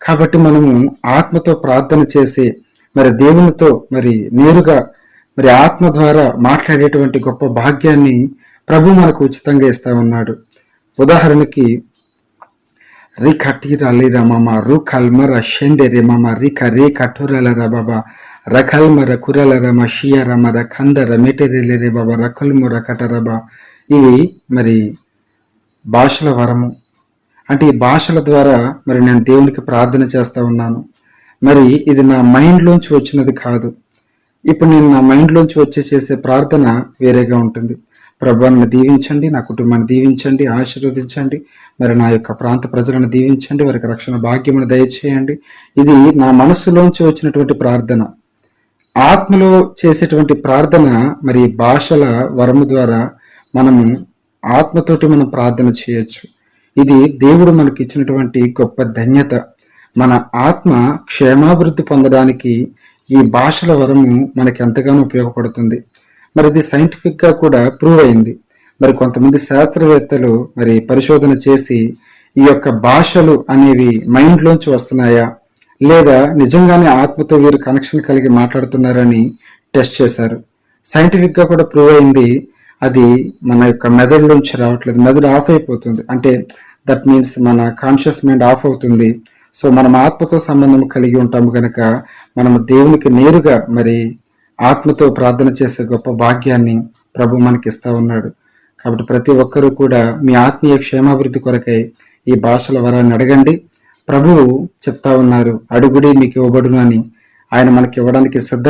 కాబట్టి మనము ఆత్మతో ప్రార్థన చేసి మరి దేవునితో మరి నేరుగా మరి ఆత్మ ద్వారా మాట్లాడేటువంటి గొప్ప భాగ్యాన్ని ప్రభు మనకు ఉచితంగా ఇస్తా ఉన్నాడు. ఉదాహరణకి రి కటీరా లిరా మామ రు కల్మర షెండే రే మామ రిక రే కఠోరల రా బాబా రకల్మర కురల రమ షియర మర కందర మెటెరెలి రే బాబా రకల్మ రకట రబా ఇవి మరి భాషల వరము అంటే ఈ భాషల ద్వారా మరి నేను దేవునికి ప్రార్థన చేస్తూ ఉన్నాను. మరి ఇది నా మైండ్లోంచి వచ్చినది కాదు. ఇప్పుడు నేను నా మైండ్లోంచి వచ్చే చేసే ప్రార్థన వేరేగా ఉంటుంది. ప్రభాన్ని దీవించండి నా కుటుంబాన్ని దీవించండి ఆశీర్వదించండి మరి నా యొక్క ప్రాంత ప్రజలను దీవించండి వారికి రక్షణ భాగ్యమును దయచేయండి. ఇది నా మనస్సులోంచి వచ్చినటువంటి ప్రార్థన. ఆత్మలో చేసేటువంటి ప్రార్థన మరి భాషల వరము ద్వారా మనము ఆత్మతోటి మనం ప్రార్థన చేయొచ్చు. ఇది దేవుడు మనకి ఇచ్చినటువంటి గొప్ప ధన్యత. మన ఆత్మ క్షేమాభివృద్ధి పొందడానికి ఈ భాషల వరము మనకి ఎంతగానో ఉపయోగపడుతుంది. మరి ఇది సైంటిఫిక్గా కూడా ప్రూవ్ అయింది. మరి కొంతమంది శాస్త్రవేత్తలు మరి పరిశోధన చేసి ఈ యొక్క భాషలు అనేవి మైండ్లోంచి వస్తున్నాయా? లేదా నిజంగానే ఆత్మతో వీరు కనెక్షన్ కలిగి మాట్లాడుతున్నారని టెస్ట్ చేశారు. సైంటిఫిక్గా కూడా ప్రూవ్ అయింది. అది మన యొక్క మెదడులోంచి రావట్లేదు. మెదడు ఆఫ్ అయిపోతుంది. అంటే దట్ మీన్స్ మన కాన్షియస్ మైండ్ ఆఫ్ అవుతుంది. సో మనం ఆత్మతో సంబంధం కలిగి ఉంటాము కనుక మనం దేవునికి నేరుగా మరి ఆత్మతో ప్రార్థన చేసే గొప్ప భాగ్యాన్ని ప్రభు మనకి ఇస్తా ఉన్నాడు. కాబట్టి ప్రతి ఒక్కరూ కూడా మీ ఆత్మీయ క్షేమాభివృద్ధి కొరకై ఈ భాషల వరాన్ని అడగండి. ప్రభువు చెప్తా ఉన్నారు అడుగుడి మీకు ఇవ్వబడును అని. ఆయన మనకి ఇవ్వడానికి సిద్ధ